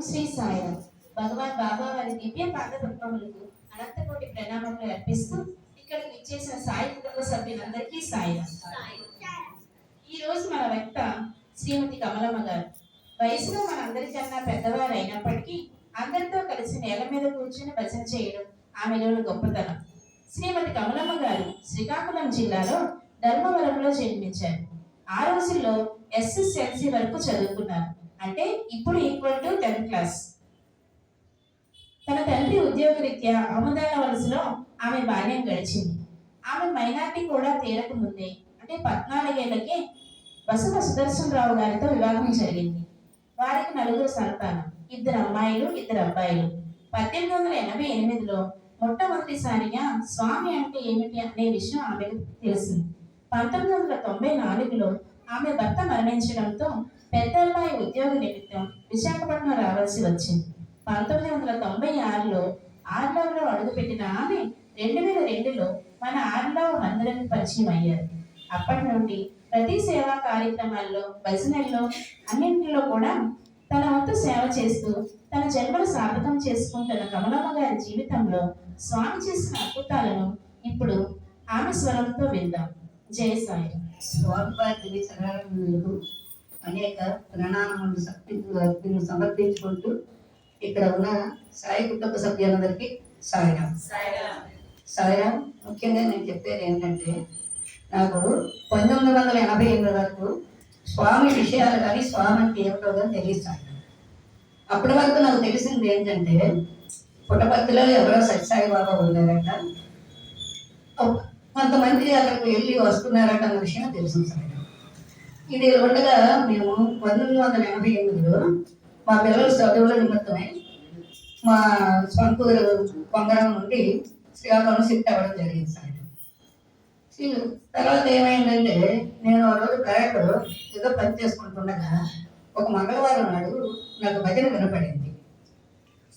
శ్రీ సాయిరామ్ భగవాన్ బాబా వారి దివ్య పాద పద్మములకు అనంతకోటి ప్రణామములు అర్పిస్తూ ఇక్కడికి ఇచ్చేసిన సాయి కుటుంబ సభ్యులందరికీ సాయిరామ్ ఈ రోజు మన వక్త శ్రీమతి కమలమ్మ గారు. వయసులో మన అందరికన్నా పెద్దవారు అయినప్పటికీ అందరితో కలిసి నేల మీద కూర్చుని భజన చేయడం ఆమెలోని గొప్పతనం. శ్రీమతి కమలమ్మ గారు శ్రీకాకుళం జిల్లాలో ధర్మవరంలో జన్మించారు. ఆ రోజుల్లో ఎస్ఎస్ఎల్సి వరకు చదువుకున్నారు. అంటే ఇప్పుడు ఈక్వల్ టు టెన్త్ క్లాస్ తన తండ్రి ఉద్యోగరీత్యా అహ్మదాల వలసలో ఆమె బాల్యం గడిచింది. ఆమె మైనార్టీ కూడా తీరక ముందే అంటే పద్నాలుగేళ్ళకే బసవ సుదర్శనరావు గారితో వివాహం జరిగింది. వారికి నలుగురు సంతానం ఇద్దరు అమ్మాయిలు ఇద్దరు అబ్బాయిలు. పద్దెనిమిది వందల ఎనభై ఎనిమిదిలో మొట్టమొదటిసారిగా స్వామి అంటే ఏమిటి అనే విషయం ఆమెకు తెలిసింది. పంతొమ్మిది వందల తొంభై నాలుగులో ఆమె భర్త మరణించడంతో పెద్దమ్మాయి ఉద్యోగ నిమిత్తం విశాఖపట్నం రావాల్సి వచ్చింది. పంతొమ్మిది వందల తొంభై ఆరులో ఆర్లవ్లో అడుగుపెట్టిన ఆమె రెండు వేల రెండులో మన ఆర్లవ్ మందిరానికి పరిచయం అయ్యారు. అప్పటి నుండి ప్రతి సేవా కార్యక్రమాల్లో భజనల్లో అన్నింటిలో కూడా తన వంతు సేవ చేస్తూ తన జన్మను సార్థకం చేసుకుంటున్న కమలమ్మ గారి జీవితంలో స్వామి చేసిన అద్భుతాలను ఇప్పుడు ఆమె స్వరంతో విందాం. జయ సాయి. స్వామివారి అనేక ప్రణామములు శక్తులు సమర్పించుకుంటూ ఇక్కడ ఉన్న సాయి కుటుంబ సభ్యులందరికీ సాయిరాం సాయిరాం ముఖ్యంగా నేను చెప్పేది ఏంటంటే నాకు పంతొమ్మిది వందల ఎనభై ఎనిమిది వరకు స్వామి విషయాలు కానీ స్వామి అంటే ఏమిటో కానీ తెలియదు అప్పటి వరకు నాకు తెలిసింది ఏంటంటే పుట్టపర్తిలో ఎవరో సత్యసాయి బాబా ఉన్నారట. కొంతమంది అక్కడికి వెళ్ళి వస్తున్నారట అన్న విషయం తెలిసింది సార్ ఇది ఉండగా మేము పంతొమ్మిది వందల ఎనభై ఎనిమిదిలో మా పిల్లల చదువుల నిమిత్తమై మా సొంత ఊరు నుండి శ్రీకాకుళం షిఫ్ట్ అవ్వడం జరిగింది సార్. తర్వాత ఏమైందంటే నేను ఆ రోజు ప్రయాణంలో ఏదో పని చేసుకుంటుండగా ఒక మంగళవారం నాడు నాకు భజన వినపడింది.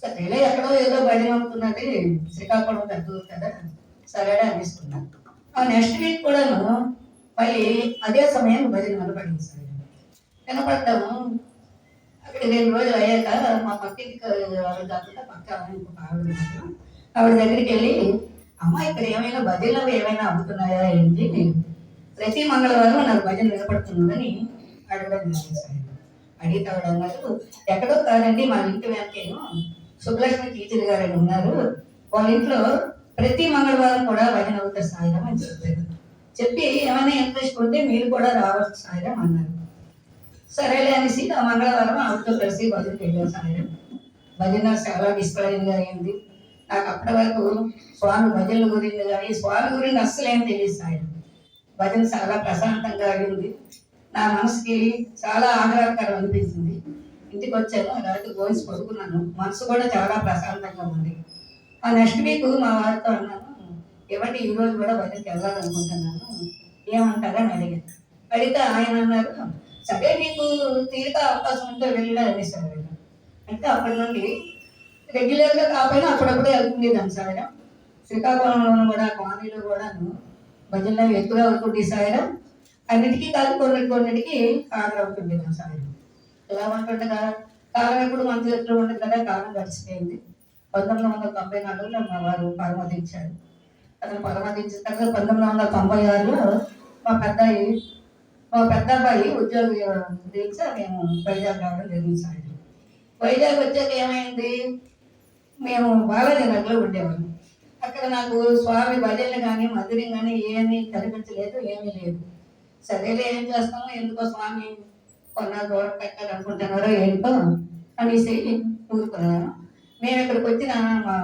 సరేలే ఎక్కడో ఏదో భజన అవుతున్నది శ్రీకాకుళం పెద్ద కదా సరేనా అనిపిస్తున్నాను ఆ నెక్స్ట్ వీక్ కూడాను మళ్ళీ అదే సమయం భజన కనపడింది సార్. వినపడటము అక్కడ రెండు రోజులు అయ్యాక మా పక్కింటి ఆవిడ కాకుండా పక్క ఆవిడ ఆవిడ దగ్గరికి వెళ్ళి అమ్మ ఇక్కడ ఏమైనా భజనలు ఏమైనా అమ్ముతున్నాయా ఏంటి? ప్రతి మంగళవారం నాకు భజన నిలబడుతుందని అడగడం అడిగితే ఆవిడ అన్నారు ఎక్కడో కాదండి మా ఇంటి వెనకేమో సుబ్బలక్ష్మి టీచర్ గారు ఉన్నారు. వాళ్ళ ఇంట్లో ప్రతి మంగళవారం కూడా భజన అవుతారు సాయిరాం అని చెప్పారు. చెప్పి ఏమైనా ఇంట్రెస్ట్ ఉంటే మీరు కూడా రావచ్చు సాయిరాం అన్నారు. సరేలే అనేసి ఆ మంగళవారం ఆవిడతో కలిసి భజనకి వెళ్ళాం సాయిరాం. భజన చాలా విస్తారం అయింది. నాకు అప్పటి వరకు స్వామి భజనల గురించి కానీ స్వామి గురించి అస్సలు ఏం తెలియదు సాయం భజన చాలా ప్రశాంతంగా అయింది. నా మనసుకి చాలా ఆహ్లాదకరం అనిపించింది. ఇంటికి వచ్చాను రాత్రి భోజనం పడుకున్నాను మనసు కూడా చాలా ప్రశాంతంగా ఉంది. ఆ నెక్స్ట్ వీక్ మా వారితో అన్నాను ఏమంటే ఈ రోజు కూడా బయటకు వెళ్ళాలనుకుంటున్నాను? ఏమంటారని అడిగాను. అడిగితే ఆయన అన్నారు సరే నీకు తీరిక అవకాశం ఉంటే వెళ్ళా అనేసారు ఆయన. అంటే అప్పటి నుండి రెగ్యులర్గా కాకపోయినా అప్పుడప్పుడే వెళ్తుండేదాన్ని ఆయన. శ్రీకాకుళంలో కూడా కాలనీలో కూడాను భజనలు ఎక్కువగా అవుతుండే సాయం అన్నిటికీ కాదు కొన్ని కొన్నిటికి కారణం అవుతుండేదాన్ని ఎలా ఇలా ఉంటుండగా కాలం ఎప్పుడు మంచి చేతిలో ఉండదు కదా కాలం గడిచిపోయింది. పంతొమ్మిది వందల తొంభై నాలుగులో మా వారు పరమతించారు అతను పరమతించిన తర్వాత పంతొమ్మిది వందల తొంభై ఆరులో మా పెద్దాయి మా పెద్ద అబ్బాయి ఉద్యోగ రీత్యా మేము వైజాగ్ రావడం జరిగింది సార్. వైజాగ్ వచ్చాక ఏమైంది? మేము బాలాజీ నగర్లో ఉండేవాళ్ళం. అక్కడ నాకు స్వామి భజనలు కానీ మధురం కానీ ఏమీ కనిపించలేదు ఏమీ లేదు. సరేలే ఏం చేస్తాము ఎందుకో స్వామి కొన్న దూర పెట్టాలనుకుంటున్నారో ఏంటో అనేసి ఊరుకున్నాను. మేము ఇక్కడికి వచ్చిన మా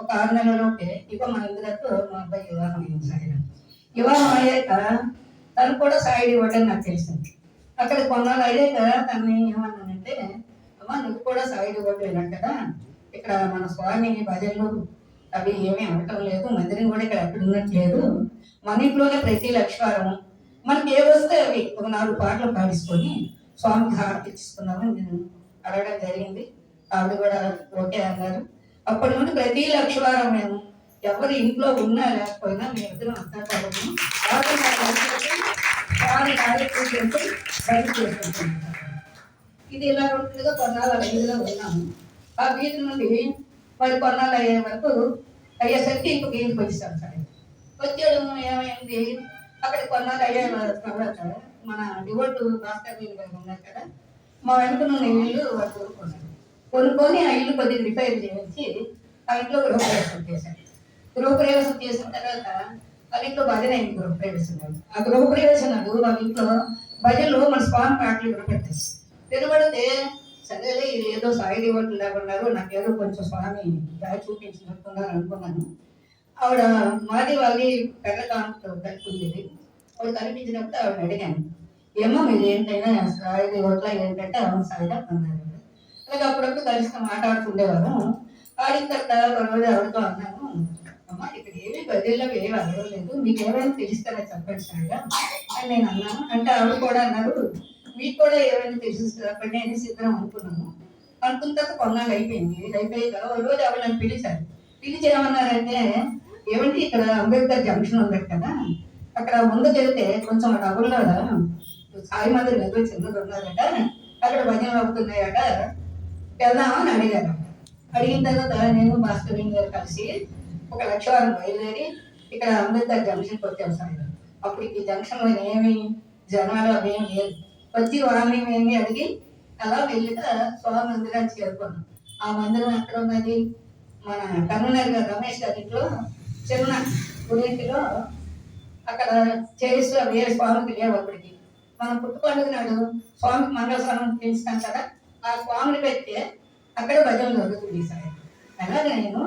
ఒక ఆరు నెలలోపే ఇక మా ఇంద్రతో మా అబ్బాయి వివాహం అయింది సాయి వివాహం అయ్యాక తను కూడా సాయి ఇవ్వడం నాకు తెలిసింది. అక్కడ కొన్నాళ్ళు అయ్యాక తనని ఏమన్నానంటే అమ్మ నువ్వు కూడా సాయి ఇవ్వడం కదా. ఇక్కడ మన స్వామి భజనలు అవి ఏమీ అవటం లేదు. మందిరం కూడా ఇక్కడ అక్కడ ఉన్నట్లేదు మన ఇంట్లోనే ప్రతి లక్ష్వారం మనకి ఏ వస్తే అవి ఒక నాలుగు పాటలు పాడించుకొని స్వామికి హారతి ఇచ్చుకున్నామని నేను అడగడం జరిగింది. ఆవిడ కూడా ఓకే అన్నారు. అప్పటి నుండి ప్రతి లక్షవారం మేము ఎవరి ఇంట్లో ఉన్నా లేకపోయినా మేము ఇద్దరం అంతా కాబట్టి స్వామి కార్యక్రమం బయట చేసుకుంటున్నాం ఇది ఇలా ఉంటుందిగా కొన్నాళ్ళు వీధిలో ఉన్నాము. ఆ వీధి నుండి మరి కొన్నాళ్ళు అయ్యే వరకు అయ్యేసరికి ఇంకొక వీధికి వచ్చేసాం సార్. వచ్చేయడం ఏమైంది? అక్కడ కొన్నాళ్ళు అయ్యే తర్వాత మన డివోటు భాస్కర్ వీధి గారు ఉన్నారు కదా మా వెనుక నుండి వీళ్ళు వాళ్ళు కోరుకున్నారు. కొనుక్కొని ఆ ఇల్లు కొద్దిగా రిపేర్ చేయించి ఆ ఇంట్లో గృహప్రవేశం చేశాడు గృహప్రవేశం చేసిన తర్వాత వాళ్ళ ఇంట్లో భజన అయింది గృహప్రవేశం. ఆ గృహప్రవేశం నాకు వాళ్ళ ఇంట్లో భజనలో మన స్వామి పాటలు వినపడతాయి వినపడితే సరేలే ఇది ఏదో సాయి దేవతలు లేకున్నారు నాకు ఏదో కొంచెం స్వామి దారి చూపించినట్టున్నారు అనుకున్నాను. ఆవిడ మాది వాళ్ళది పెద్ద కాంతో కలుపుకుంది ఆవిడ కనిపించినప్పుడు ఆవిడ అడిగాను. ఏమో మీరు ఏంటైనా సాయి దేవతల ఏంటంటే అవును సాయిగా అన్నారు అలాగే అప్పుడప్పుడు కలిసి మాట్లాడుతుండేవారు వాడిన తర్వాత ఒక రోజు ఆవిడతో అన్నాను అమ్మ ఇక్కడ ఏమీ గదిలో ఏమి అడగలేదు మీకు ఏమైనా తెలుస్తారా చెప్పండి సాయిగా అని నేను అన్నాను. అంటే ఆవిడ కూడా అన్నారు మీకు కూడా ఏమైనా తెలుస్తుంది అప్పుడు నేను సిద్ధం అనుకున్నాను అనుకున్న తర్వాత కొన్నాళ్ళు అయిపోయింది. అయిపోయాక ఒక రోజు ఆవిడ నన్ను పిలిచారు. పిలిచి ఏమన్నారంటే ఏమంటే ఇక్కడ అంబేద్కర్ జంక్షన్ ఉంది కదా. అక్కడ ముందుకు వెళ్తే కొంచెం డబ్బుల్లో సాయి మందిర్ ఏదో చిన్నది ఉన్నారట అక్కడ భజనలు అవుతున్నాయట. వెళ్దామని అడిగాను. అడిగిన తర్వాత నేను భాస్కర్ గారు కలిసి ఒక లక్షవారం బయలుదేరి ఇక్కడ అంబేద్కర్ జంక్షన్కి వచ్చాం సార్ అప్పుడు ఈ జంక్షన్లో ఏమి జనాలు అవి ఏం లేదు ప్రతి వాళ్ళని ఏమి అడిగి అలా వెళ్ళిక స్వామి మందిరానికి చేరుకున్నాం. ఆ మందిరం ఎక్కడ ఉన్నది? మన కన్నునర్ గారు రమేష్ గారి ఇంట్లో చిన్న గురింటిలో అక్కడ చేసి వేరే స్వామికి లేవు అప్పటికి. మనం పుట్టుపండుగ నాడు స్వామికి మంగళస్వామి పెంచుతాం కదా? ఆ స్వామిని పెడితే అక్కడ భజన జరుగుతుంది సార్. అలాగే నేను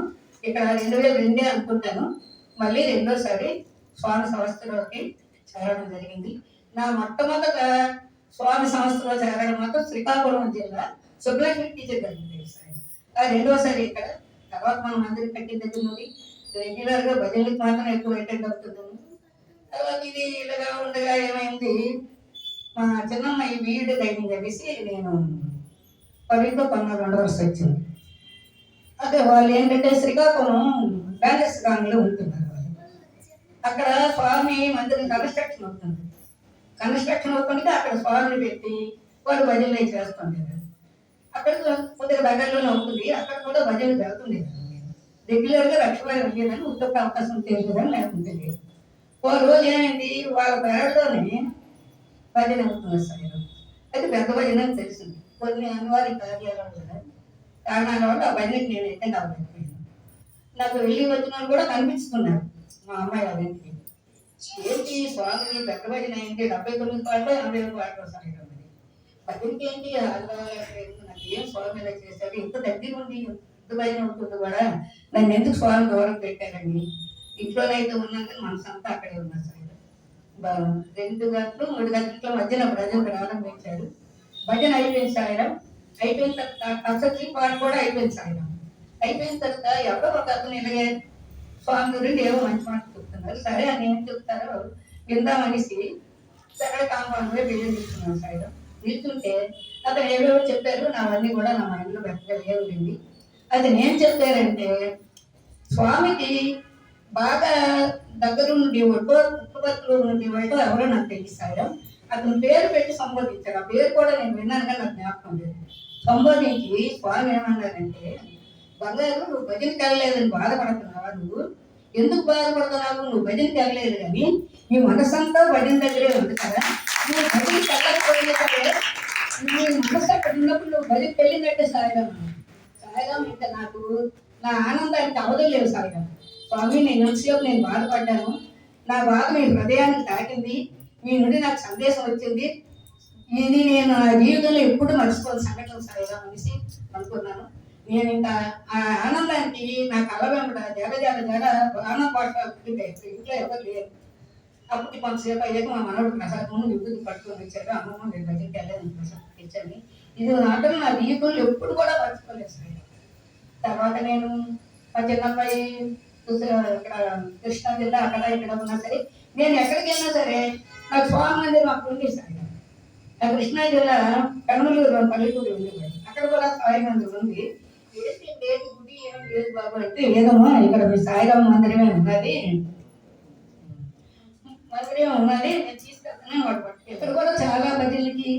ఇక్కడ రెండు వేల రెండే అనుకుంటాను. మళ్ళీ రెండోసారి స్వామి సంస్థలోకి చేరడం జరిగింది. నా మొట్టమొదట స్వామి సంస్థలో చేరడం మాత్రం శ్రీకాకుళం జిల్లా సుబ్బలక్ష్మి టీచర్ జరిగింది సార్. ఆ రెండోసారి ఇక్కడ తర్వాత మనం మందిరం కట్టిన దగ్గర నుండి రెగ్యులర్గా భజనలకు మాత్రం ఎక్కువ అటెండ్ అవుతుంది తర్వాత ఇది ఇలాగా ఉండగా ఏమైంది? మా చిన్నమ్మ ఈ వీడు టైమింగ్ చెప్పేసి నేను పవిత్ర పన్నెండు ఉండవలసి వచ్చింది అదే వాళ్ళు ఏంటంటే శ్రీకాకుళం బ్యాలెన్స్ గ్రామంలో ఉంటున్నారు వాళ్ళు. అక్కడ స్వామి మందిరం కన్స్ట్రక్షన్ అవుతుంది. కన్స్ట్రక్షన్ అవుతుంటే అక్కడ స్వామిని పెట్టి వాళ్ళు భజనలు చేస్తుంటారు. అక్కడ కొద్దిగా దగ్గరలోనే ఉంటుంది. అక్కడ కూడా భజనలు వెళ్తుండేది రెగ్యులర్గా రక్షణ లేదని ఉద్యోగ అవకాశం తెలియదని లేకుంటే లేదు ఓ రోజు ఏమైంది? వాళ్ళ పేరులోనే భజన అవుతుంది సార్. అది పెద్ద భజన అని తెలిసింది. కొన్ని అనివార్య కార్యాల వల్ల కారణాల వల్ల ఆ నేను అటెండ్ అవ్వలేకపోయాను నాకు వెళ్ళి వచ్చిన వాళ్ళు కూడా కనిపించుకున్నారు మా అమ్మాయి వాళ్ళ ఏంటి స్వామి పెద్ద భజన ఏంటి డెబ్బై తొమ్మిది పాటలు ఎనభై ఐదు పాటలు సార్ భజనకి ఏంటి నాకు ఏం స్వామి ఇలా చేశారు ఇంత దగ్గర ఉంది ఇంత భజన అవుతుంది కూడా నన్ను ఎందుకు స్వామి గౌరవం పెట్టారండి ఇంట్లోనైతే ఉన్నందుకు మనసు అంతా అక్కడే ఉన్నా సార్ రెండు గంటలు మూడు గంటల మధ్యన ప్రజలు ప్రారంభించారు భజన అయిపోయింది సాయం అయిపోయిన తర్వాత అసలు పాట కూడా అయిపోయింది సాయం అయిపోయిన తర్వాత ఎవరో ఒక అతను ఇలాగే స్వామి గురించి ఏవో మంచి మాట చెప్తున్నారు. సరే అని ఏం చెప్తారో విందామనేసి సరే కాంపౌండ్ పోయి బిల్లు తీసుకున్నాను సాయిరం. తీసుకుంటే అతను ఏవేవో చెప్పారు. నావన్నీ కూడా నా మైండ్లో పెద్దగా లేవులేండి అది నేను చెప్పారంటే స్వామికి బాగా దగ్గర నుండి ఒడ్డో పుట్టుబతులు నుండి వాడు ఎవరో నాకు సాయం అతను పేరు పెట్టి సంబోధించాడు. ఆ పేరు కూడా నేను విన్నాను కానీ నాకు జ్ఞాపకం లేదు. సంబోధించి స్వామి ఏమన్నారంటే బంగారు నువ్వు భజన వెళ్ళలేదని బాధపడుతున్నావా నువ్వు? ఎందుకు బాధపడుతున్నావు? నువ్వు భజన వెళ్ళలేదు కానీ నీ మనసంతా భజన దగ్గరే ఉంది కదా. నువ్వు భజన వెళ్ళకపోయినా సరే నీ మనసు అక్కడ ఉన్నప్పుడు నువ్వు భజన వెళ్ళినట్టే సాయిరామ్ సాయిరామ్ ఇంకా నాకు నా ఆనందానికి అవధులు సాయిరామ్. స్వామి నేను ఎంతసేపు నేను బాధపడ్డాను. నా బాధ మీ హృదయానికి తాకింది మీ నుండి నాకు సందేశం వచ్చింది. ఇది నేను జీవితంలో ఎప్పుడు మర్చిపోని సంఘటన సాయిరాం అనేసి అనుకున్నాను. నేను ఇంకా ఆ ఆనందానికి నా కళ వెంబడ జగ జగ జగ ఆనంద పాట ఇంట్లో ఎవరు లేరు. అప్పుడు కొంతసేపు అయ్యాక మా మనవడు ప్రసాదం విభూతి పట్టుకొని వచ్చారు. అమ్మమ్మ నేను దగ్గరికి వెళ్ళాను ప్రసాదం ఇచ్చాను ఇది మాత్రం నా జీవితంలో ఎప్పుడు కూడా మర్చిపోలేదు సార్ తర్వాత నేను మా చిన్నబ్బాయి ఇక్కడ కృష్ణా జిల్లా అక్కడ ఇక్కడ ఉన్నా సరే నేను ఎక్కడికి వెళ్ళినా సరే నాకు స్వామి మాకు అక్కడ ఉంది సార్ కృష్ణా జిల్లా కనుమలూరు పల్లెటూరు ఉంది అక్కడ కూడా సాయి ఉంది ఏంటి లేదు గుడి ఏం లేదు బాబు అంటే లేదమ్మా ఇక్కడ మీ సాయిరాం మందిరమే ఉన్నది. మందిరమే ఉన్నది నేను తీసుకెళ్తాను వాడు ఇక్కడ కూడా చాలా బదిలీకి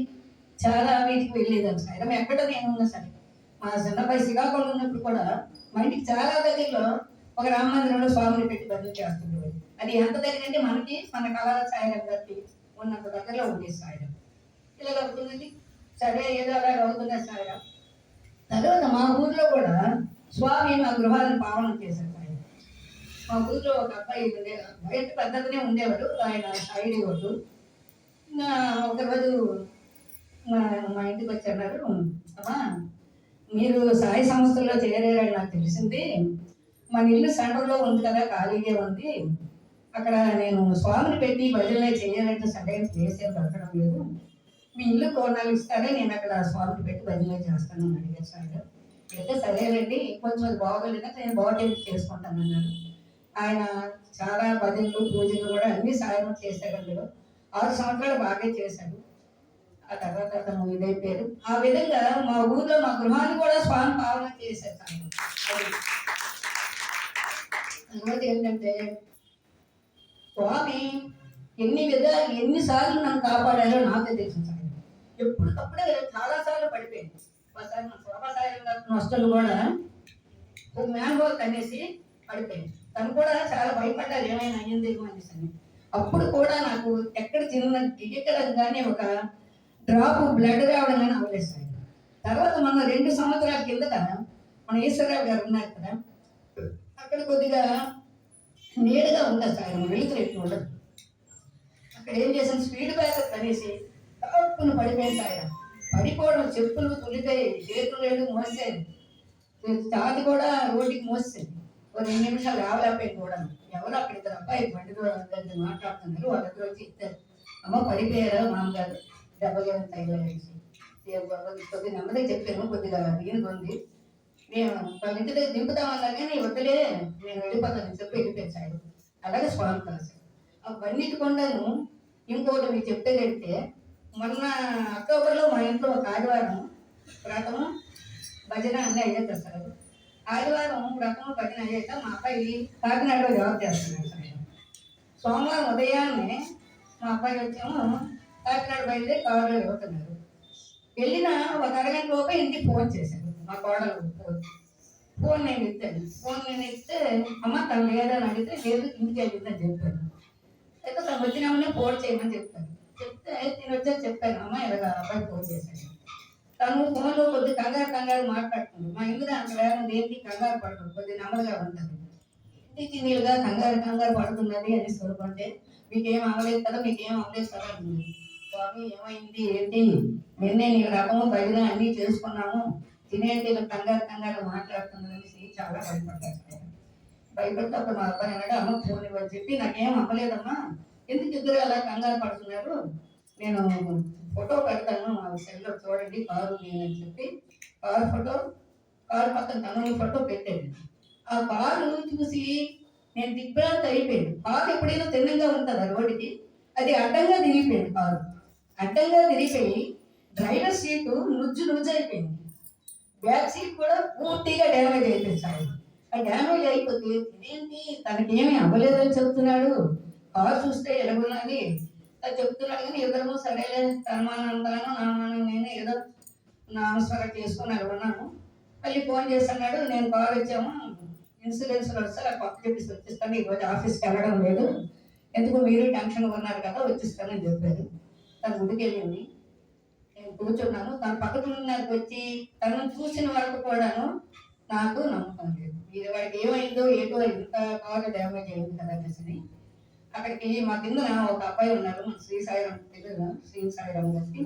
చాలా వీటికి వెళ్ళేదాన్ని. సాయిరం ఎక్కడ నేను ఉన్నా సరే. మా చిన్నపై శ్రీకాకుళం ఉన్నప్పుడు కూడా మా ఇంటికి చాలా దగ్గరలో ఒక రామ మందిరంలో స్వామిని పెట్టి బదిలీ చేస్తుండే అది ఎంత దగ్గర అంటే మనకి మన కళల సాయిరం గారికి ఉన్నంత దగ్గరలో ఉండేది సాయిరం. ఇలా కలుగుతుంది సరే ఏదో అలా అవుతుంది సాయిరం. తర్వాత మా ఊర్లో కూడా స్వామి మా గృహాలను పావనం చేశారు ఆయన. మా ఊర్లో ఒక అబ్బాయి ఉండే బయట పెద్దగానే ఉండేవాడు ఆయన సైడ్ ఇవ్వడు ఒకరోజు మా మా ఇంటికి వచ్చారు. అమ్మా మీరు సాయి సంస్థల్లో చేరారని నాకు తెలిసింది. మన ఇల్లు సెంటర్లో ఉంది కదా ఖాళీగా ఉంది. అక్కడ నేను స్వామిని పెట్టి భజనలే చేయాలంటే సరైన చేసే దొరకడం లేదు. మీ ఇల్లు కోణాలు ఇస్తారే? నేను అక్కడ స్వామిని పెట్టి భజనలే చేస్తాను అని అడిగారు సార్. అయితే సరేనండి కొంచెం అది బాగోలేదా నేను బాగుంటే చేసుకుంటాను అన్నారు ఆయన చాలా భజనలు పూజలు కూడా అన్ని సాయం చేశారు అందులో. ఆరు సంవత్సరాలు బాగా చేశాడు. ఆ తర్వాత అతను ఇదైపోయారు. ఆ విధంగా మా ఊర్లో మా గృహాన్ని కూడా స్వామి పాలన చేశారు అందువల్ల ఏంటంటే స్వామి ఎన్ని విధాలు ఎన్నిసార్లు నన్ను కాపాడాలో నాకే తెలుసు సార్ ఎప్పటికప్పుడే చాలా సార్లు పడిపోయింది. ఒకసారి మా శోభాసాయి వస్తువులు కూడా ఒక మ్యాన్ కనేసి పడిపోయింది. తను కూడా చాలా భయపడ్డారు ఏమైనా అయ్యింది అనేసి అని అప్పుడు కూడా నాకు ఎక్కడ చిన్న గిగెక్కడం ఒక డ్రాప్ బ్లడ్ రావడం కానీ అవలేసాయి తర్వాత మన రెండు సంవత్సరాల కిందట మన ఈశ్వరరావు గారు ఉన్నారు కదా అక్కడ కొద్దిగా నీడగా ఉంది సార్ వెళుతురు ఎక్కువ ఉండదు. అక్కడ ఏం చేశాను స్పీడ్ బ్రేకర్ కనేసి తప్పును పడిపోయింది ఆయన పడిపోవడం చెప్పులు తులికాయి చేతులు లేదు మోసాయి తాతి కూడా రోడ్డుకి మోస్తుంది ఒక రెండు నిమిషాలు రావలేకపోయింది కూడా ఎవరు అక్కడ ఇద్దరు అబ్బాయి బండి కూడా మాట్లాడుతున్నారు. వాళ్ళ దగ్గర వచ్చి ఇస్తారు. అమ్మ పడిపోయారా? మామగారు? దెబ్బలు ఏమైనా తగిలేసి కొద్దిగా నెమ్మది చెప్పాను కొద్దిగా దీనికి ఉంది. నేను వాళ్ళ ఇంటి దగ్గర దింపుతామన్నా కానీ వద్దలే. నేను వెళ్ళిపోతాను. చెప్పి వెళ్ళిపోయాడు అలాగే స్వామి కలిసి. అవన్నిటి కొండను ఇంకోటి మీకు చెప్పేదంటే మొన్న అక్టోబర్లో మా ఇంట్లో ఒక ఆదివారం వ్రతము భజన అన్నీ అయ్యాక సార్ ఆదివారం వ్రతము భజన అయ్యాక మా అబ్బాయి కాకినాడలో జాబ్ చేస్తున్నాడు సార్ సోమవారం ఉదయాన్నే మా అబ్బాయి వచ్చాము కాకినాడ బయలుదేరి కారులో వెళ్తున్నారు వెళ్ళిన ఒక అరగంట లోపే ఇంటికి ఫోన్ చేశాను మా కోడలు ఫోన్ నేను ఇచ్చాను ఫోన్ నేను ఇస్తే అమ్మ తను లేదని అడిగితే లేదు ఇంటికి వెళ్ళిందని చెప్పాను. అయితే తను వచ్చినామని ఫోన్ చేయమని చెప్పాను. చెప్తే నేను వచ్చాక చెప్పాను అమ్మ ఇలాగ అబ్బాయి ఫోన్ చేశాను తను ఫోన్లో కొద్ది కంగారు కంగారు మాట్లాడుతుంది. మా ఇంటి అంత వేగం దేనికి కంగారు పడదు కొద్ది నెమ్మదిగా ఉంటుంది. ఇంటికి నీళ్ళుగా కంగారు కంగారు పడుతున్నది అని చూడుకుంటే మీకేం అవ్వలేదు కదా మీకేం అవ్వలేదు కదా అంటుంది. స్వామి ఏమైంది? ఏంటి? నిన్నే నీ రకము భజన అన్నీ చేసుకున్నాము. తినేటి కంగారు కంగారు మాట్లాడుతున్నది చాలా భయపడ్డారు. భయపడితే అప్పుడు మా అబ్బాయి అన్నాడు అమ్మ ఫోన్ చెప్పి నాకేం అవ్వలేదమ్మా ఎందుకు ఇద్దరు అలా కంగారు పడుతున్నారు? నేను ఫోటో పెడతాను మా సెల్లో చూడండి కారు నేనని చెప్పి కారు ఫోటో కారు పక్కన తనని ఫోటో పెట్టాను ఆ కారు చూసి నేను దిగ్భ్రాంతి అయిపోయాను. కారు ఎప్పుడైనా తిన్నంగా ఆ రోడ్డుకి? అది అడ్డంగా తిరిగిపోయింది కారు. అడ్డంగా తిరిగిపోయి డ్రైవర్ సీటు నుజ్జు నుజ్జు అయిపోయింది. బ్యాక్ కూడా పూర్తిగా డ్యామేజ్ అయిపోయింది. సార్ ఆ డ్యామేజ్ అయిపోతే ఇదేంటి తనకేమీ అవ్వలేదని చెప్తున్నాడు. కారు చూస్తే ఎలాగున్నది అది చెప్తున్నాడు కానీ ఇద్దరము సరేలే తన్మానందాను నామానం నేను ఏదో నామస్వరం చేసుకుని అనుకున్నాను మళ్ళీ ఫోన్ చేస్తున్నాడు నేను కారు వచ్చాము ఇన్సూరెన్స్ వస్తే కొత్త పక్క చెప్పేసి వచ్చిస్తాను. ఈరోజు ఆఫీస్కి వెళ్ళడం లేదు. ఎందుకు మీరు టెన్షన్ ఉన్నారు కదా వచ్చిస్తానని చెప్పారు. తను గుడికి వెళ్ళింది కూర్చున్నాను. తన పక్కన నాకు వచ్చి తను చూసిన వరకు కూడాను నాకు నమ్మకం లేదు. ఇది వాడికి ఏమైందో ఏటో ఇంత కారు డ్యామేజ్ అయింది కదా అనేసి అక్కడికి మా కింద ఒక అబ్బాయి ఉన్నారు శ్రీ సాయిరామ్ తెలియదు శ్రీ సాయిరామ్ గారికి.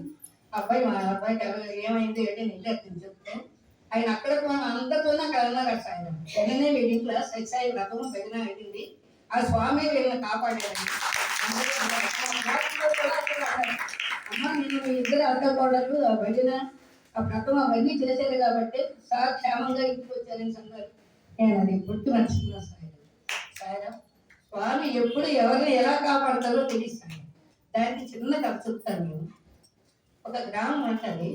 అబ్బాయి మా అబ్బాయికి ఏమైంది ఏంటి నిజం చెప్తే ఆయన అక్కడ అంతతో నాకు అన్నారు ఆ సాయిరామ్. వెంటనే వీడి క్లాస్ సాయి వ్రతం భజన అయింది ఆ స్వామి వీళ్ళని కాపాడారు. అందరూ అమ్మ మీ ఇద్దరు అడ్డకోడలు ఆ భజన ఆ వ్రతం అవన్నీ చేశారు కాబట్టి సార్ క్షేమంగా ఇంటికి వచ్చారని అన్నారు నేను అది గుర్తు మర్చిపోయినా సాయి. సాయిరామ్ స్వామి ఎప్పుడు ఎవరిని ఎలా కాపాడతారో తెలుస్తాను దానికి చిన్న కథ చెప్తాను నేను. ఒక గ్రామం ఉంటుంది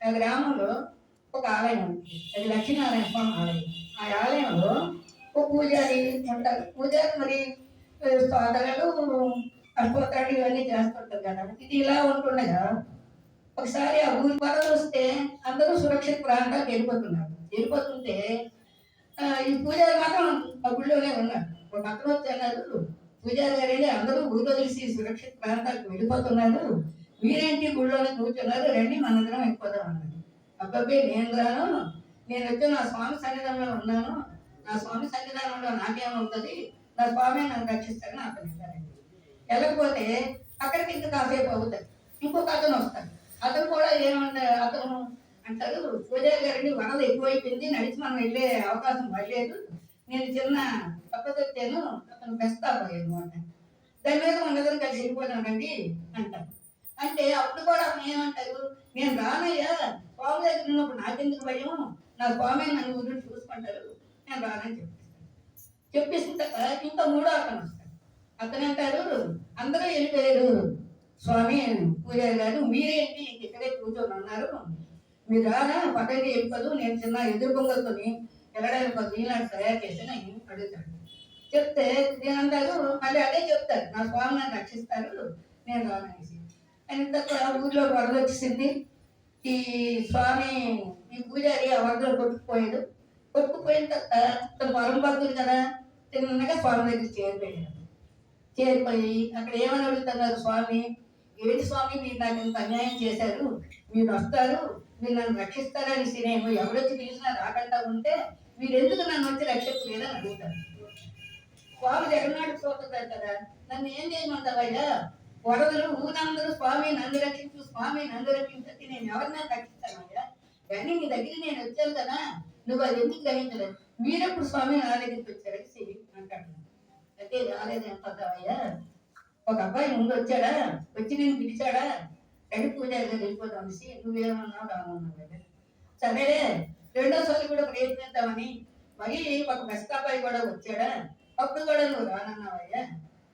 ఆ గ్రామంలో ఒక ఆలయం ఉంటుంది అది లక్ష్మీనారాయణ స్వామి ఆలయం. ఆ ఆలయంలో ఒక పూజారి ఉంటారు. పూజారి మరి స్తోత్రాలు అష్టోత్తరాలు ఇవన్నీ చేస్తుంటారు కదా. ఇది ఇలా ఉంటుండగా ఒకసారి ఆ ఊరి వరద వస్తే అందరూ సురక్షిత ప్రాంతాలకు వెళ్ళిపోతున్నారు. వెళ్ళిపోతుంటే ఈ పూజారి మాత్రం ఆ గుళ్ళోనే ఉన్నారు. ఒక అక్కడ వచ్చారు పూజారి గారు వెళ్ళి అందరూ ఊరిలో తెలిసి సురక్షిత ప్రాంతాలకు వెళ్ళిపోతున్నారు. మీరేంటి గుళ్ళోనే కూర్చున్నారు. రండి మనందరం వెళ్ళిపోదాం అన్నారు అబ్బాయి నేను రాను. నేను వచ్చి నా స్వామి సన్నిధానంలో ఉన్నాను. నా స్వామి సన్నిధానంలో నాకేమవుతుంది? నా స్వామి నన్ను రక్షిస్తారని అతను వెళ్ళారండి వెళ్ళకపోతే అక్కడికి ఇంకా కాసేపు అవుతాయి. ఇంకొక అతను వస్తాడు. అతను కూడా ఏమంటే అతను అంటారు పూజారి గారిని వరద ఎక్కువైపోయింది నడిచి మనం వెళ్ళే అవకాశం పడలేదు. నేను చిన్న తప్పదొచ్చాను అతను పెస్తాపోయాను అనమాట దాని మీద మనందరం కలిసి వెళ్ళిపోతానండి అంటారు అంటే అప్పుడు కూడా అతను ఏమంటారు నేను రానయ్యా స్వామి దగ్గర ఉన్నప్పుడు నాకెందుకు భయం? నా స్వామి నన్ను ఊరు చూసుకుంటారు నేను రానని చెప్పేస్తాను చెప్పేసిన తర్వాత ఇంకా మూడో అతను వస్తాడు అతను అంటారు అందరూ వెళ్ళిపోయారు. స్వామి పూజారి గారు మీరేంటి? ఇక్కడే కూర్చొని ఉన్నారు. మీరు రారా? పక్కకి వెళ్ళిపోదు నేను చిన్న ఎదురు బొంగలతోని వెళ్ళడానికి ఒక నీళ్ళు తయారు చేసి నేను అడుగుతాడు. చెప్తే నేను అంటారు మళ్ళీ అదే చెప్తారు నా స్వామి నన్ను రక్షిస్తారు నేను రాననేసి అంత ఊర్లో వరద వచ్చేసింది. ఈ స్వామి ఈ పూజారి ఆ వరదలు కొట్టుకుపోయాడు. కొట్టుకుపోయిన తర్వాత పొలం పరమ కదా తిన్నగా స్వామి దగ్గర చేరిపోయాడు. చేరిపోయి అక్కడ ఏమని అడుగుతున్నారు స్వామి? ఏంటి స్వామి మీరు నాకు ఇంత అన్యాయం చేశారు? మీరు వస్తారు మీరు నన్ను రక్షిస్తారని సినేమో ఎవరొచ్చి పిలిచినా రాకుండా ఉంటే మీరు ఎందుకు నన్ను వచ్చి రక్షించలేదని అడుగుతారు. స్వామి జగన్నాడు పోతుంటారు కదా నన్ను ఏం చేయమంటావయ్యా? వరదలు ఊరందరూ స్వామి నన్ను రక్షించు స్వామి నన్ను రక్షించు నేను ఎవరినైనా రక్షిస్తానయ్యా? కానీ నీ దగ్గర నేను వచ్చాను కదా నువ్వు అది ఎందుకు గ్రహించలేదు? మీరెప్పుడు స్వామి నా దగ్గరికి వచ్చారని అంటాడు. అయితే రాలేదు ఎంత ఒక అబ్బాయి ముందు వచ్చాడా? వచ్చి నేను పిలిచాడా? రెడ్డి పూజ వెళ్ళిపోతాం అనేసి నువ్వేమన్నావు రామన్నావు కదా సరేలే రెండోసారి కూడా ప్రయత్నిద్దామని. మరీ ఒక మెస్త అబ్బాయి కూడా వచ్చాడా? అప్పుడు కూడా నువ్వు రానన్నావయ్యా.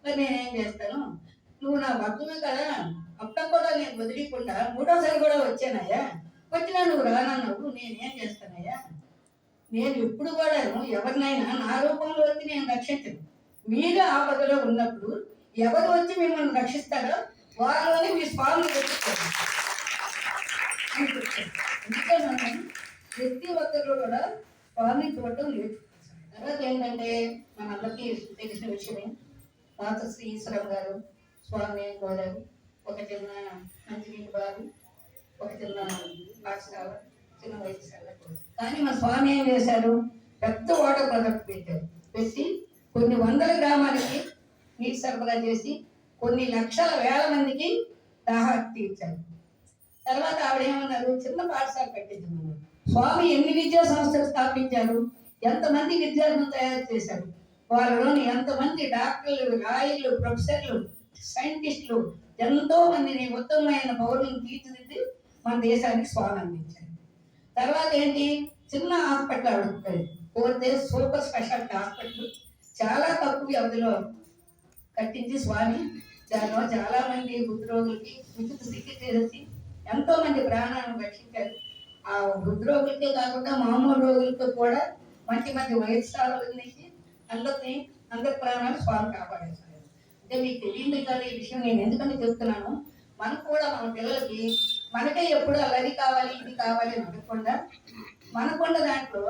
మరి నేనేం చేస్తాను? నువ్వు నా భక్తుమే కదా. అప్పుడు కూడా నేను వదిలేకుండా మూడోసారి కూడా వచ్చానయ్యా. వచ్చినా నువ్వు రానన్నావు నేనేం చేస్తానయ్యా? నేను ఎప్పుడు కూడా ఎవరినైనా నా రూపంలో వచ్చి నేను రక్షించను. మీరు ఆపదలో ఉన్నప్పుడు ఎవరు వచ్చి మిమ్మల్ని రక్షిస్తారో వారిలోనే మీ స్వామిని వెతుక్కోండి అందుకే మనం ప్రతి ఒక్కరు కూడా స్వామిని చూడటం లేదు. తర్వాత ఏంటంటే మనందరికీ తెలిసిన విషయమే పాత శ్రీ ఈశ్వరం గారు స్వామి గోదావరి ఒక చిన్న మంచినీటి బావి ఒక చిన్న పాఠశాల చిన్న వైద్యశాల కానీ మా స్వామి ఏం చేశారు? పెద్ద వాటర్ ప్రాజెక్ట్ పెట్టారు. పెట్టి కొన్ని వందల గ్రామాలకి నీటి సరఫరా చేసి కొన్ని లక్షల వేల మందికి దాహార్తి తీర్చారు. తర్వాత ఆవిడ ఏమన్నారు? చిన్న పాఠశాల కట్టించమన్నారు. స్వామి ఎన్ని విద్యా సంస్థలు స్థాపించారు? ఎంతమంది విద్యార్థులు తయారు చేశారు? వారిలోని ఎంతమంది డాక్టర్లు రాయలు ప్రొఫెసర్లు సైంటిస్టులు ఎంతో మందిని ఉత్తమమైన పౌరులను తీర్చిదిద్ది మన దేశానికి స్వామి అందించారు. తర్వాత ఏంటి? చిన్న హాస్పిటల్ అడుగుతాయి పోతే సూపర్ స్పెషాలిటీ హాస్పిటల్. చాలా తక్కువ వ్యవధిలో కట్టించి స్వామి. దానిలో చాలా మంది హృద్రోగులకి ఉచిత చికిత్స చేసి ఎంతో మంది ప్రాణాలను రక్షించారు. ఆ హృద్రోగులకే కాకుండా మామూలు రోగులతో కూడా మంచి మంచి వైద్యశాలలు నుంచి అందరినీ అందరి ప్రాణాలు స్వామి కాపాడేస్తారు అంటే మీకు తెలియదు కానీ ఈ విషయం నేను ఎందుకని చెప్తున్నాను? మనకు కూడా మన పిల్లలకి మనకే ఎప్పుడు అది కావాలి ఇది కావాలి అని అడగకుండా మనకున్న దాంట్లో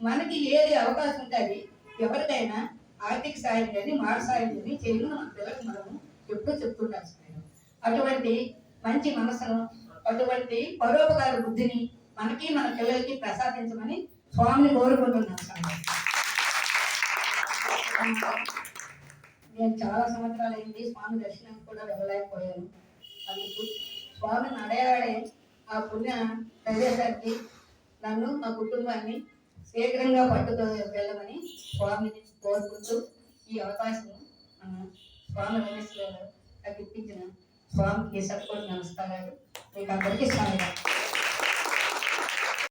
మనకి ఏది అవకాశం ఉంటుంది ఎవరికైనా ఆర్థిక సాయం కానీ మాట సాయం కానీ చేయడం మన పిల్లలకు మనము ఎప్పుడూ చెప్తుంటాం అటువంటి మంచి మనసును అటువంటి పరోపకార బుద్ధిని మనకి మన పిల్లలకి ప్రసాదించమని స్వామిని కోరుకుంటున్నాను సార్ నేను చాలా సంవత్సరాలు అయింది స్వామి దర్శనం కూడా వెళ్ళలేకపోయాను. అందుకు స్వామి నడయాడే ఆ పుణ్య ప్రదేశానికి నన్ను మా కుటుంబాన్ని శీఘ్రంగా పట్టుకు వెళ్ళమని స్వామిని కోరుకుంటూ ఈ అవకాశం స్వామి రమేష్ గారు నాకు ఇప్పించిన స్వామికి సపోర్ట్ నమస్కారాలు. మీకు అందరికీ స్వామి